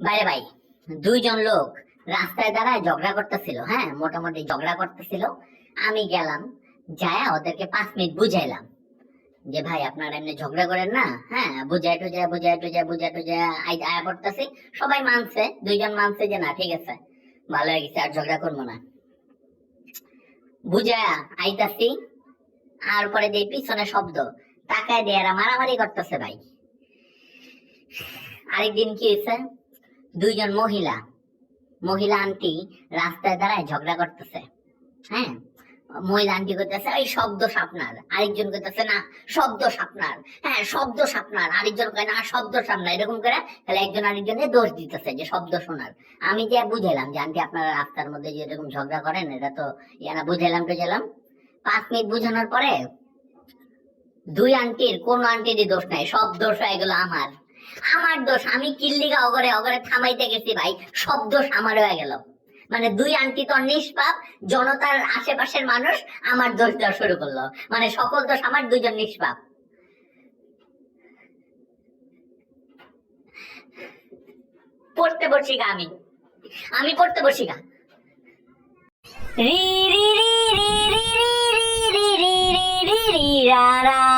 বাইরে ভাই, দুইজন লোক রাস্তায় দাঁড়ায় ঝগড়া করতেছিল হ্যাঁ? মোটামুটি ঝগড়া করতেছিল। আমি গেলাম, যায়া ওদেরকে পাঁচ মিনিট বুঝাইলাম। যে ভাই, আপনারা এমনি ঝগড়া করেন না হ্যাঁ? বুঝাই টুজায় বুঝাই টুজায় বুঝাই টুজায় আই আয়া পড়তেছি সবাই মানছে, দুইজন মানছে যে না, ঠিক আছে, ভালো হয়ে গেছে, আর ঝগড়া করব না। বুঝায়া আইতাছি, আর পরে যে পিছনে শব্দ, তাকায় দিয়ে মারামারি করতেছে ভাই। আরেকদিন কি হয়েছে? দুইজন মহিলা। মহিলা আন্টি রাস্তায় দাঁড়ায় ঝগড়া করতেছে। হ্যাঁ? মহিলা আন্টি করতেছে এই শব্দ সাপনার। আরেকজন করতেছে না, শব্দ সাপনার। হ্যাঁ শব্দ সাপনার। আরেকজন কয়, না, শব্দ সাপনার। এরকম করে তাহলে একজন আরেকজনের দোষ দিতেছে যে শব্দ শোনার। আমি যে বুঝাইলাম যে আন্টি আপনারা রাস্তার মধ্যে যে এরকম ঝগড়া করেন, এটা তো ইয়ানা বুঝাইলাম টুঝাইলাম। পাঁচ মিনিট বুঝানোর পরে দুই আন্টির, কোন আন্টিরই দোষ নাই, সব দোষ হয়ে গেল আমার। আমার দোষ আমি কিল্লিগা অগরে অগরে থামাইতে গেছি ভাই সব দোষ আমার হয়ে গেল মানে দুই আনটি তো নিষ্পাপ জনতার আশেপাশের মানুষ আমার দোষ দেওয়া শুরু করল মানে সকল দোষ আমার দুইজন নিষ্পাপ পড়তে বসি গা আমি আমি পড়তে বসি গা রি রি রি রি রি রি রি রি রি রি রা রা